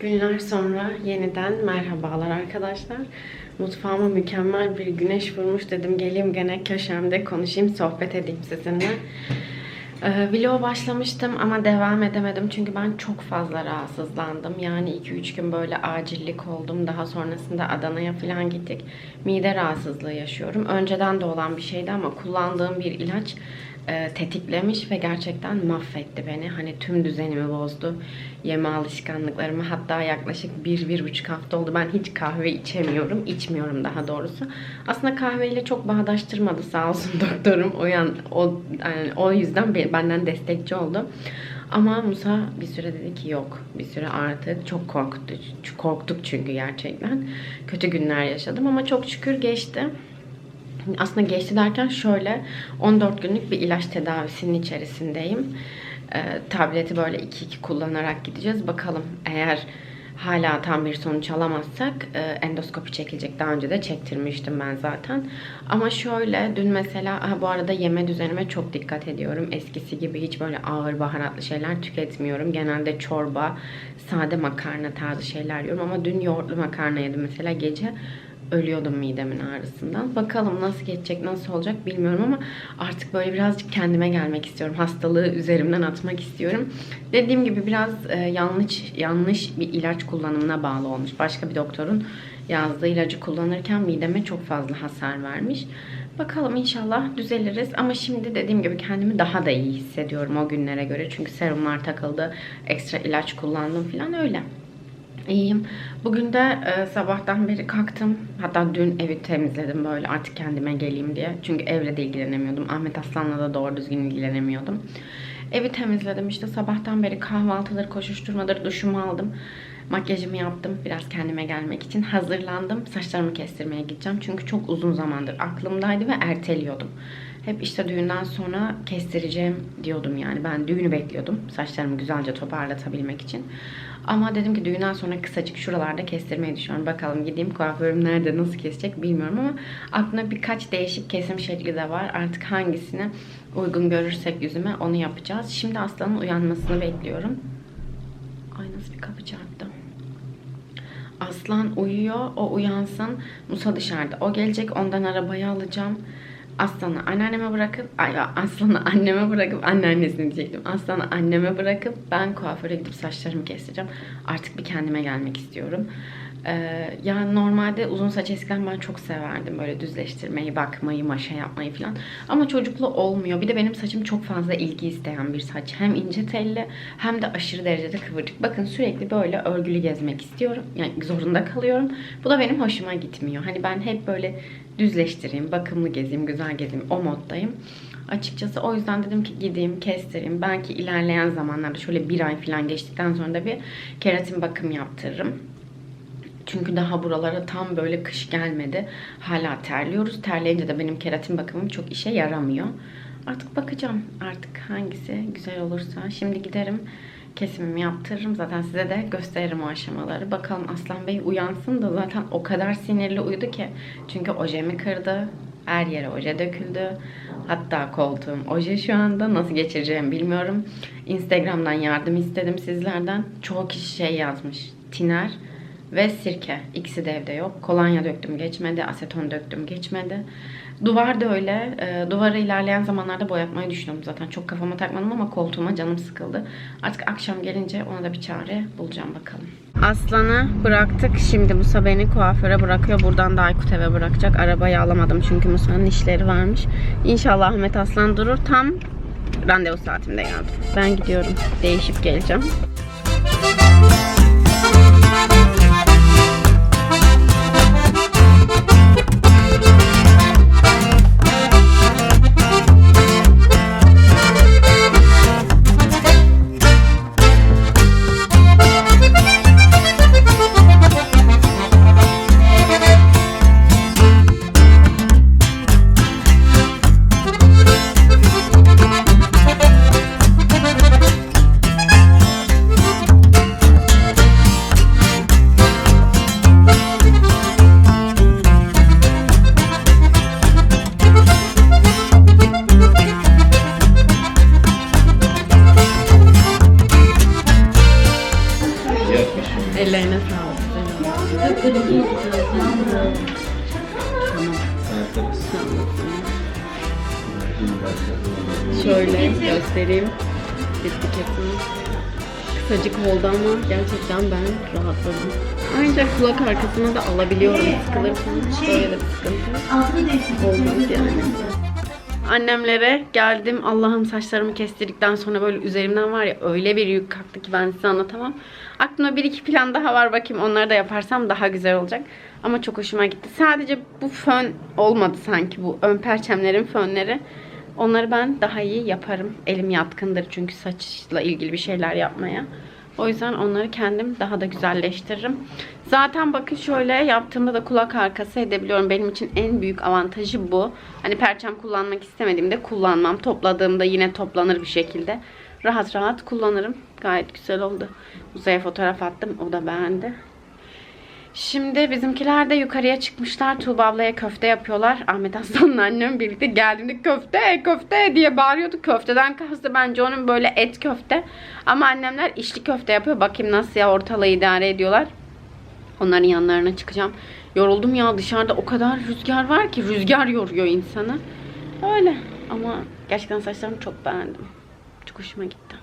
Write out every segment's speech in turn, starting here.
Günler sonra yeniden merhabalar arkadaşlar. Mutfağıma mükemmel bir güneş vurmuş dedim. Geleyim gene köşemde konuşayım, sohbet edeyim sizinle. Ee, vloga başlamıştım ama devam edemedim çünkü ben çok fazla rahatsızlandım. Yani 2-3 gün böyle acillik oldum. Daha sonrasında Adana'ya falan gittik. Mide rahatsızlığı yaşıyorum. Önceden de olan bir şeydi ama kullandığım bir ilaç e, tetiklemiş ve gerçekten mahvetti beni. Hani tüm düzenimi bozdu. Yeme alışkanlıklarımı hatta yaklaşık bir, bir buçuk hafta oldu. Ben hiç kahve içemiyorum. içmiyorum daha doğrusu. Aslında kahveyle çok bağdaştırmadı sağ olsun doktorum. O, yan, o, yani o yüzden be- benden destekçi oldu. Ama Musa bir süre dedi ki yok. Bir süre artık çok korktu. Korktuk çünkü gerçekten. Kötü günler yaşadım ama çok şükür geçti. Aslında geçti derken şöyle 14 günlük bir ilaç tedavisinin içerisindeyim. Ee, tableti böyle 2-2 kullanarak gideceğiz. Bakalım eğer hala tam bir sonuç alamazsak e, endoskopi çekilecek. Daha önce de çektirmiştim ben zaten. Ama şöyle dün mesela ha, bu arada yeme düzenime çok dikkat ediyorum. Eskisi gibi hiç böyle ağır baharatlı şeyler tüketmiyorum. Genelde çorba, sade makarna tarzı şeyler yiyorum. Ama dün yoğurtlu makarna yedim mesela gece ölüyordum midemin ağrısından. Bakalım nasıl geçecek, nasıl olacak bilmiyorum ama artık böyle birazcık kendime gelmek istiyorum. Hastalığı üzerimden atmak istiyorum. Dediğim gibi biraz e, yanlış yanlış bir ilaç kullanımına bağlı olmuş. Başka bir doktorun yazdığı ilacı kullanırken mideme çok fazla hasar vermiş. Bakalım inşallah düzeliriz ama şimdi dediğim gibi kendimi daha da iyi hissediyorum o günlere göre. Çünkü serumlar takıldı, ekstra ilaç kullandım falan öyle. İyiyim. Bugün de e, sabahtan beri kalktım. Hatta dün evi temizledim böyle artık kendime geleyim diye. Çünkü evle de ilgilenemiyordum. Ahmet Aslan'la da doğru düzgün ilgilenemiyordum. Evi temizledim işte sabahtan beri kahvaltıları, koşuşturmaları, duşumu aldım. Makyajımı yaptım biraz kendime gelmek için. Hazırlandım. Saçlarımı kestirmeye gideceğim. Çünkü çok uzun zamandır aklımdaydı ve erteliyordum. Hep işte düğünden sonra kestireceğim diyordum yani. Ben düğünü bekliyordum. Saçlarımı güzelce toparlatabilmek için. Ama dedim ki düğünden sonra kısacık şuralarda kestirmeyi düşünüyorum. Bakalım gideyim kuaförüm nerede nasıl kesecek bilmiyorum ama aklımda birkaç değişik kesim şekli de var. Artık hangisini uygun görürsek yüzüme onu yapacağız. Şimdi Aslan'ın uyanmasını bekliyorum. Ay nasıl bir kapı çarptı. Aslan uyuyor. O uyansın. Musa dışarıda. O gelecek. Ondan arabayı alacağım. Aslan'ı anneanneme bırakıp, ay Aslan'ı anneme bırakıp, anneannesini diyecektim. Aslan'ı anneme bırakıp ben kuaföre gidip saçlarımı kestireceğim. Artık bir kendime gelmek istiyorum. Ee, yani normalde uzun saç eskiden ben çok severdim. Böyle düzleştirmeyi, bakmayı, maşa yapmayı falan. Ama çocuklu olmuyor. Bir de benim saçım çok fazla ilgi isteyen bir saç. Hem ince telli hem de aşırı derecede kıvırcık. Bakın sürekli böyle örgülü gezmek istiyorum. Yani zorunda kalıyorum. Bu da benim hoşuma gitmiyor. Hani ben hep böyle düzleştireyim, bakımlı gezeyim, güzel gezeyim o moddayım. Açıkçası o yüzden dedim ki gideyim, kestireyim. Belki ilerleyen zamanlarda şöyle bir ay falan geçtikten sonra da bir keratin bakım yaptırırım. Çünkü daha buralara tam böyle kış gelmedi. Hala terliyoruz. Terleyince de benim keratin bakımım çok işe yaramıyor. Artık bakacağım. Artık hangisi güzel olursa. Şimdi giderim kesimimi yaptırırım. Zaten size de gösteririm o aşamaları. Bakalım Aslan Bey uyansın da zaten o kadar sinirli uyudu ki. Çünkü ojemi kırdı. Her yere oje döküldü. Hatta koltuğum oje şu anda. Nasıl geçireceğimi bilmiyorum. Instagram'dan yardım istedim sizlerden. Çoğu kişi şey yazmış. Tiner ve sirke. İkisi de evde yok. Kolonya döktüm geçmedi. Aseton döktüm geçmedi. Duvar da öyle. E, duvarı ilerleyen zamanlarda boyatmayı düşünüyorum zaten. Çok kafama takmadım ama koltuğuma canım sıkıldı. Artık akşam gelince ona da bir çare bulacağım bakalım. Aslan'ı bıraktık. Şimdi Musa beni kuaföre bırakıyor. Buradan da Aykut eve bırakacak. Arabayı alamadım çünkü Musa'nın işleri varmış. İnşallah Ahmet Aslan durur. Tam randevu saatimde geldim. Ben gidiyorum. Değişip geleceğim. Ellerine sağlık. Şöyle göstereyim. Etiketini. Kısacık oldu ama gerçekten ben rahatladım. Ayrıca kulak arkasına da alabiliyorum sıkılırsan. Böyle sıkıntı olmaz yani. Annemlere geldim. Allah'ım saçlarımı kestirdikten sonra böyle üzerimden var ya öyle bir yük kalktı ki ben size anlatamam. Aklımda bir iki plan daha var. Bakayım onları da yaparsam daha güzel olacak. Ama çok hoşuma gitti. Sadece bu fön olmadı sanki bu ön perçemlerin fönleri. Onları ben daha iyi yaparım. Elim yatkındır çünkü saçla ilgili bir şeyler yapmaya. O yüzden onları kendim daha da güzelleştiririm. Zaten bakın şöyle yaptığımda da kulak arkası edebiliyorum. Benim için en büyük avantajı bu. Hani perçem kullanmak istemediğimde kullanmam. Topladığımda yine toplanır bir şekilde. Rahat rahat kullanırım. Gayet güzel oldu. Uzaya fotoğraf attım. O da beğendi. Şimdi bizimkiler de yukarıya çıkmışlar. Tuğba ablaya köfte yapıyorlar. Ahmet Aslan'la annem birlikte geldiğinde köfte köfte diye bağırıyordu. Köfteden kastı bence onun böyle et köfte. Ama annemler içli köfte yapıyor. Bakayım nasıl ya ortalığı idare ediyorlar. Onların yanlarına çıkacağım. Yoruldum ya dışarıda o kadar rüzgar var ki rüzgar yoruyor insanı. Öyle ama gerçekten saçlarımı çok beğendim. Çok hoşuma gitti.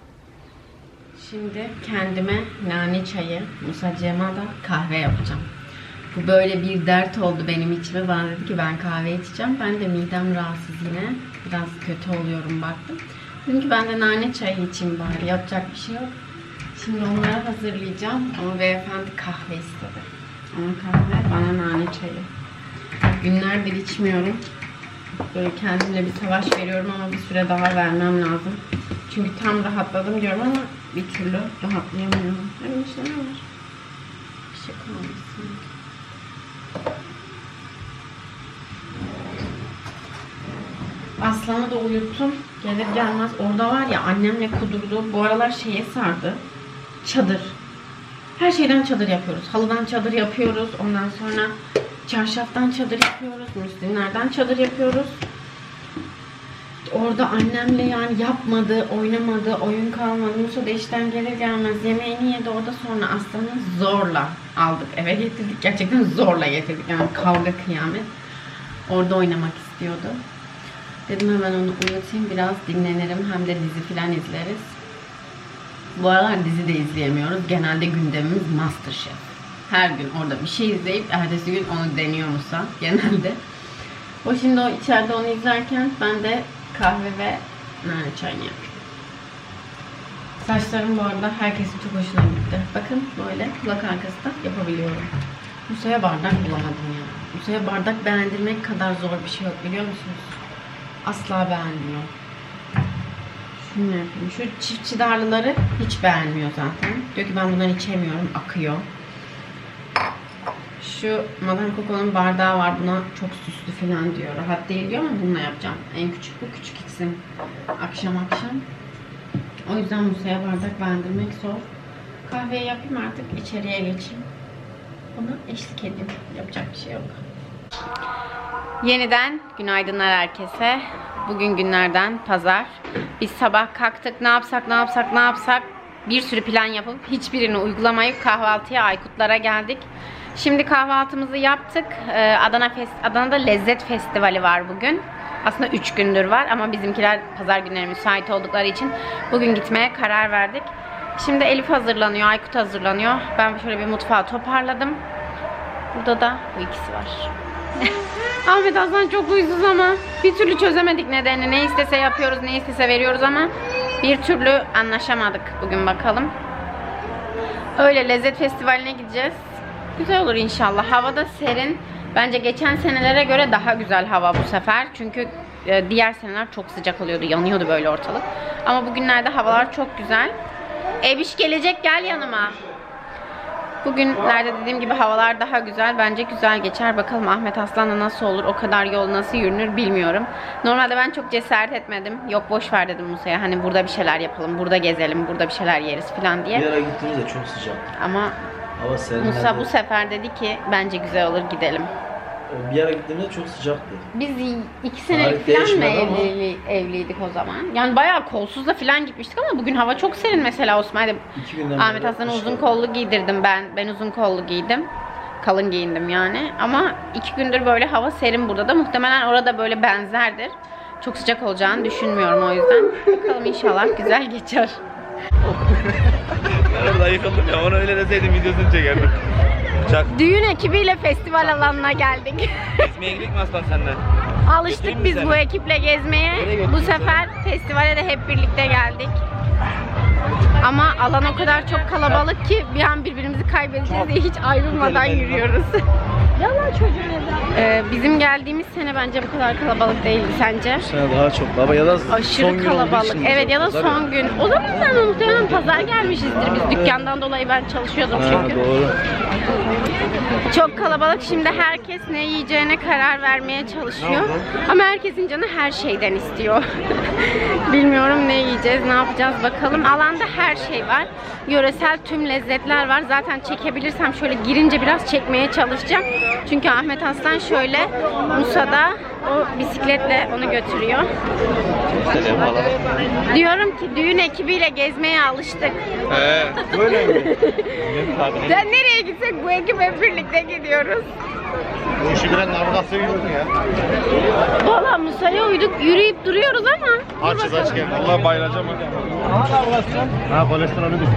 Şimdi kendime nane çayı, Musacığıma da kahve yapacağım. Bu böyle bir dert oldu benim içime. Bana dedi ki ben kahve içeceğim. Ben de midem rahatsız yine. Biraz kötü oluyorum baktım. Dedim ki ben de nane çayı içeyim bari. Yapacak bir şey yok. Şimdi onları hazırlayacağım. Ama beyefendi kahve istedi. Ona kahve, bana nane çayı. Günlerdir içmiyorum. Böyle kendimle bir savaş veriyorum ama bir süre daha vermem lazım. Çünkü tam rahatladım diyorum ama bir türlü rahatlayamıyorum. Bir şey ne var? Bir şey kalmasın. Aslan'ı da uyuttum. Gelir gelmez orada var ya annemle kudurdu. Bu aralar şeye sardı. Çadır. Her şeyden çadır yapıyoruz. Halıdan çadır yapıyoruz. Ondan sonra çarşaftan çadır yapıyoruz. Müslümlerden çadır yapıyoruz. Orada annemle yani yapmadı, oynamadı, oyun kalmadı. Musa da işten gelir gelmez yemeğini yedi. Orada sonra Aslan'ı zorla aldık. Eve getirdik. Gerçekten zorla getirdik. Yani kavga kıyamet. Orada oynamak istiyordu. Dedim hemen onu uyutayım. Biraz dinlenirim. Hem de dizi falan izleriz. Bu aralar dizi de izleyemiyoruz. Genelde gündemimiz Masterchef. Her gün orada bir şey izleyip ertesi gün onu deniyor Musa genelde. O şimdi o içeride onu izlerken ben de kahve ve nane çayını yapıyorum. Saçlarım bu arada herkesin çok hoşuna gitti. Bakın böyle kulak arkası da yapabiliyorum. Musa'ya bardak bulamadım ya. Musa'ya bardak beğendirmek kadar zor bir şey yok biliyor musunuz? Asla beğenmiyor. Şunu yapayım. Şu çift darlıları hiç beğenmiyor zaten. Diyor ki ben bundan içemiyorum. Akıyor. Şu Madame Coco'nun bardağı var. Buna çok süslü falan diyor. Rahat değil diyor ama bununla yapacağım. En küçük bu. Küçük iksim. Akşam akşam. O yüzden Musa'ya bardak beğendirmek zor. Kahveyi yapayım artık. içeriye geçeyim. Ona eşlik edeyim. Yapacak bir şey yok. Yeniden günaydınlar herkese. Bugün günlerden pazar. Biz sabah kalktık ne yapsak ne yapsak ne yapsak bir sürü plan yapıp hiçbirini uygulamayıp kahvaltıya Aykutlara geldik. Şimdi kahvaltımızı yaptık. Ee, Adana Fest Adana'da Lezzet Festivali var bugün. Aslında 3 gündür var ama bizimkiler pazar günleri müsait oldukları için bugün gitmeye karar verdik. Şimdi Elif hazırlanıyor, Aykut hazırlanıyor. Ben şöyle bir mutfağı toparladım. Burada da bu ikisi var. Ahmet Aslan çok huysuz ama bir türlü çözemedik nedenini. Ne istese yapıyoruz, ne istese veriyoruz ama bir türlü anlaşamadık bugün bakalım. Öyle lezzet festivaline gideceğiz. Güzel olur inşallah. Havada serin. Bence geçen senelere göre daha güzel hava bu sefer. Çünkü e, diğer seneler çok sıcak oluyordu. Yanıyordu böyle ortalık. Ama bugünlerde havalar çok güzel. Ebiş gelecek gel yanıma. Bugünlerde dediğim gibi havalar daha güzel. Bence güzel geçer. Bakalım Ahmet Aslan'la nasıl olur? O kadar yol nasıl yürünür bilmiyorum. Normalde ben çok cesaret etmedim. Yok boş ver dedim Musa'ya. Hani burada bir şeyler yapalım, burada gezelim, burada bir şeyler yeriz falan Bir diye. ara gittiğimizde çok sıcak. Ama Hava serin. Musa bu sefer dedi ki bence güzel olur gidelim. O bir ara gittiğimde çok sıcaktı. Biz iki senelik Tarih falan mı değişmedi ama. evli, evliydik o zaman? Yani bayağı kolsuzla falan gitmiştik ama bugün hava çok serin mesela Osman'da. İki günden Ahmet beri Hasan'a uzun kollu giydirdim ben. Ben uzun kollu giydim. Kalın giyindim yani. Ama iki gündür böyle hava serin burada da. Muhtemelen orada böyle benzerdir. Çok sıcak olacağını düşünmüyorum o yüzden. Bakalım inşallah güzel geçer. Orada yıkıldım ya. Onu öyle deseydim videosunu çekerdim. Çak. Düğün ekibiyle festival alanına geldik. Gezmeye gidelim mi aslan senden? Alıştık biz bu ekiple gezmeye. Bu sefer festivale de hep birlikte geldik. Ama alan o kadar çok kalabalık ki bir an birbirimizi kaybedeceğiz diye hiç ayrılmadan yürüyoruz. Yalan Ee, bizim geldiğimiz sene bence bu kadar kalabalık değildi sence? Bu sene daha çok. Baba ya da son Aşırı gün olduğu kalabalık. için Evet ya da pazar son gün. O zaman da muhtemelen pazar gelmişizdir biz. Dükkandan dolayı ben çalışıyordum Ha, çünkü. doğru. Çok kalabalık. Şimdi herkes ne yiyeceğine karar vermeye çalışıyor. Ama herkesin canı her şeyden istiyor. Bilmiyorum ne yiyeceğiz, ne yapacağız bakalım. Alanda her şey var. Yöresel tüm lezzetler var. Zaten çekebilirsem şöyle girince biraz çekmeye çalışacağım. Çünkü Ahmet Aslan şöyle Musa'da o bisikletle onu götürüyor. Selam falan. Diyorum ki düğün ekibiyle gezmeye alıştık. He. Böyle mi? Sen nereye gitsek bu ekip hep birlikte gidiyoruz. Bu işi bilen navigasyon mu ya? Valla Musa'ya uyduk yürüyüp duruyoruz ama. Açız aç gel. Allah bayılacağım ha. Ha kolesterolü düşük.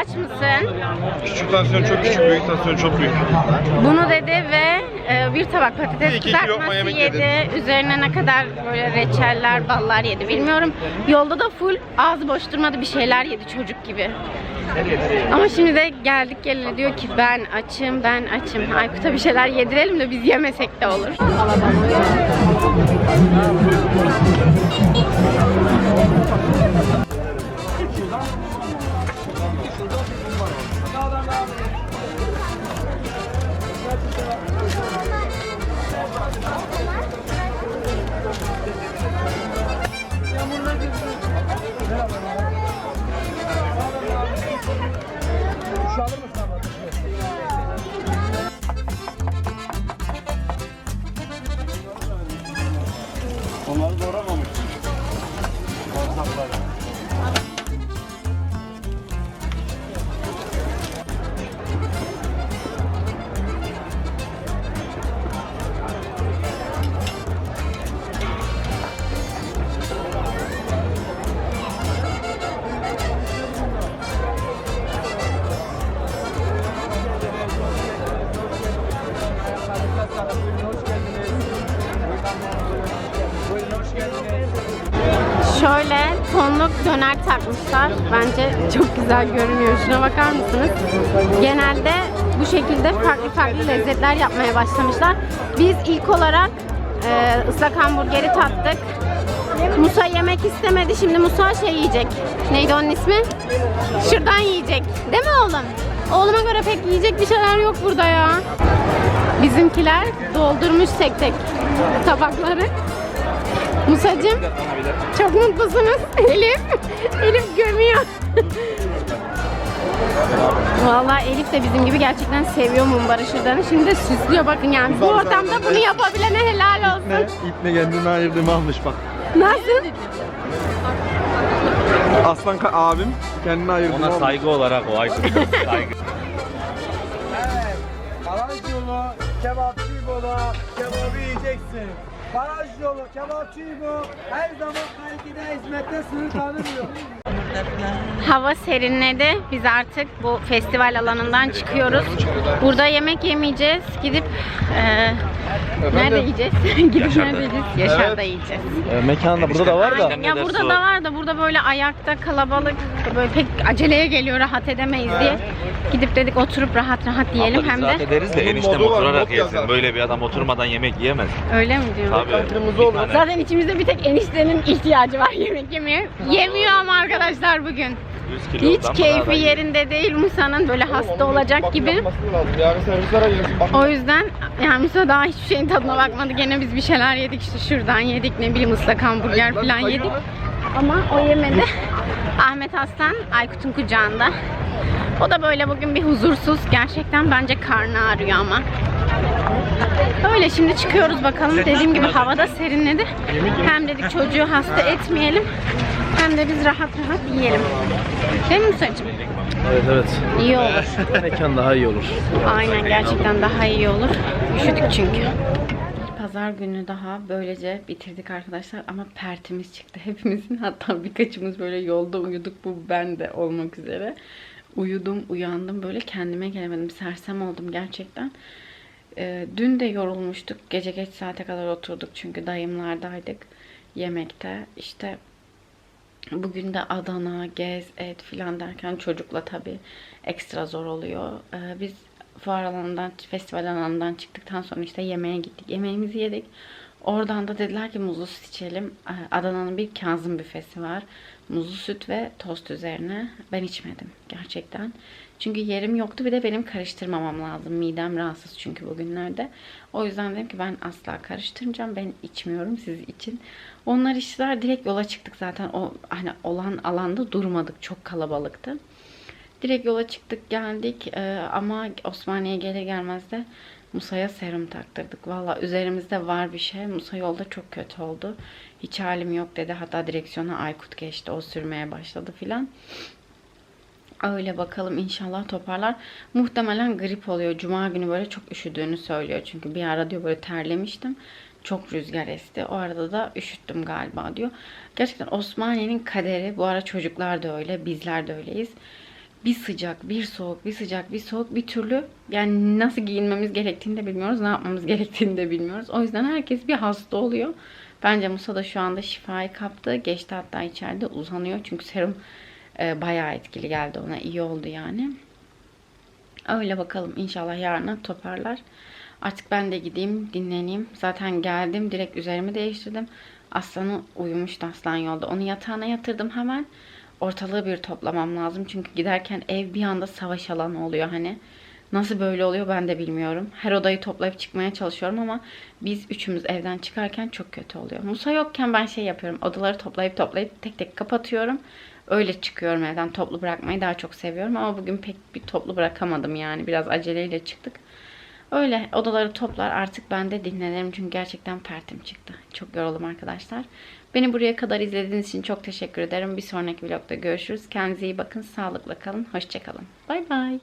Aç mısın? Küçük tansiyon çok küçük, büyük tansiyon çok büyük. Bunu dedi ve e, bir tabak patates İki kilo kızartması yemek yedi. yedi. Üzerine ne kadar böyle reçeller, ballar yedi bilmiyorum. Yolda da full ağzı boş durmadı bir şeyler yedi çocuk gibi. Ama şimdi de geldik geleli diyor ki ben açım, ben açım. Aykut'a bir şeyler yedirelim de biz yemesek de olur. Döner takmışlar. Bence çok güzel görünüyor. Şuna bakar mısınız? Genelde bu şekilde farklı farklı lezzetler yapmaya başlamışlar. Biz ilk olarak e, ıslak hamburgeri tattık. Musa yemek istemedi. Şimdi Musa şey yiyecek. Neydi onun ismi? Şuradan yiyecek. Değil mi oğlum? Oğluma göre pek yiyecek bir şeyler yok burada ya. Bizimkiler doldurmuş tek tek tabakları. Musacığım çok mutlusunuz. Elif, Elif gömüyor. Vallahi Elif de bizim gibi gerçekten seviyor mumbar ışıklarını. Şimdi de süslüyor bakın yani. Bu ortamda bunu yapabilene helal olsun. İple kendini ayırdığımı almış bak. Nasıl? Aslan ka- abim kendini ayırdığımı Ona almış. saygı olarak o Aykut. saygı. Baraj yolu, kebapçı bu, kebabı yiyeceksin. Baraj yolu, kebapçı bu, her zaman kalitede hizmette sınır tanımıyor. Hava serinledi. Biz artık bu festival alanından çıkıyoruz. Burada yemek yemeyeceğiz. Gidip e, nerede yiyeceğiz? Gidip nerede yiyeceğiz? Yaşar'da yiyeceğiz. E, mekanda burada da var da. Aynen. Ya burada da var da burada böyle ayakta kalabalık böyle pek aceleye geliyor rahat edemeyiz diye. Gidip dedik oturup rahat rahat yiyelim Abla hem de. ederiz de Bunun eniştem modu var, oturarak mod yesin. yazar. Böyle bir adam oturmadan yemek yiyemez. Öyle mi diyor? Tabii. kırmızı Bir olur. tane. Zaten içimizde bir tek eniştenin ihtiyacı var yemek yemeye. Yemiyor ama arkadaşlar bugün. 100 kilo Hiç keyfi yerinde değil Musa'nın böyle hasta olacak gibi. Yarın gelsin. Bak. O yüzden yani Musa daha hiçbir şeyin tadına bakmadı. Gene biz bir şeyler yedik işte şuradan yedik ne bileyim ıslak hamburger falan yedik. Ama o yemedi. Ahmet Aslan Aykut'un kucağında. O da böyle bugün bir huzursuz. Gerçekten bence karnı ağrıyor ama. Öyle şimdi çıkıyoruz bakalım. Dediğim gibi havada serinledi. Hem dedik çocuğu hasta etmeyelim. Hem de biz rahat rahat yiyelim. Değil mi Musa'cığım? Evet evet. İyi olur. Mekan daha iyi olur. Aynen gerçekten daha iyi olur. Üşüdük çünkü. Pazar günü daha böylece bitirdik arkadaşlar ama pertimiz çıktı hepimizin. Hatta birkaçımız böyle yolda uyuduk bu ben de olmak üzere. Uyudum, uyandım böyle kendime gelemedim. Sersem oldum gerçekten. Ee, dün de yorulmuştuk. Gece geç saate kadar oturduk çünkü dayımlardaydık yemekte. İşte Bugün de Adana, gez, et filan derken çocukla tabii ekstra zor oluyor. Ee, biz fuar alanından, festival alanından çıktıktan sonra işte yemeğe gittik. Yemeğimizi yedik. Oradan da dediler ki muzlu süt içelim. Ee, Adana'nın bir Kazım büfesi var. Muzlu süt ve tost üzerine. Ben içmedim gerçekten. Çünkü yerim yoktu bir de benim karıştırmamam lazım. Midem rahatsız çünkü bugünlerde. O yüzden dedim ki ben asla karıştırmayacağım. Ben içmiyorum siz için. Onlar içtiler direkt yola çıktık zaten. O hani olan alanda durmadık. Çok kalabalıktı. Direkt yola çıktık geldik Ee, ama Osmaniye gelir gelmez de Musa'ya serum taktırdık. Valla üzerimizde var bir şey. Musa yolda çok kötü oldu. Hiç halim yok dedi. Hatta direksiyona Aykut geçti. O sürmeye başladı filan. Öyle bakalım inşallah toparlar. Muhtemelen grip oluyor. Cuma günü böyle çok üşüdüğünü söylüyor. Çünkü bir ara diyor böyle terlemiştim. Çok rüzgar esti. O arada da üşüttüm galiba diyor. Gerçekten Osmaniye'nin kaderi. Bu ara çocuklar da öyle. Bizler de öyleyiz. Bir sıcak, bir soğuk, bir sıcak, bir soğuk bir türlü yani nasıl giyinmemiz gerektiğini de bilmiyoruz. Ne yapmamız gerektiğini de bilmiyoruz. O yüzden herkes bir hasta oluyor. Bence Musa da şu anda şifayı kaptı. Geçti hatta içeride uzanıyor. Çünkü serum e, bayağı etkili geldi ona. iyi oldu yani. Öyle bakalım. İnşallah yarına toparlar. Artık ben de gideyim, dinleneyim. Zaten geldim, direkt üzerimi değiştirdim. Aslanı uyumuştu aslan yolda. Onu yatağına yatırdım hemen. Ortalığı bir toplamam lazım. Çünkü giderken ev bir anda savaş alanı oluyor hani. Nasıl böyle oluyor ben de bilmiyorum. Her odayı toplayıp çıkmaya çalışıyorum ama biz üçümüz evden çıkarken çok kötü oluyor. Musa yokken ben şey yapıyorum. Odaları toplayıp toplayıp tek tek kapatıyorum. Öyle çıkıyorum evden. Toplu bırakmayı daha çok seviyorum ama bugün pek bir toplu bırakamadım yani. Biraz aceleyle çıktık. Öyle odaları toplar artık ben de dinlenirim çünkü gerçekten pertim çıktı. Çok yoruldum arkadaşlar. Beni buraya kadar izlediğiniz için çok teşekkür ederim. Bir sonraki vlogda görüşürüz. Kendinize iyi bakın. Sağlıkla kalın. Hoşçakalın. Bay bay.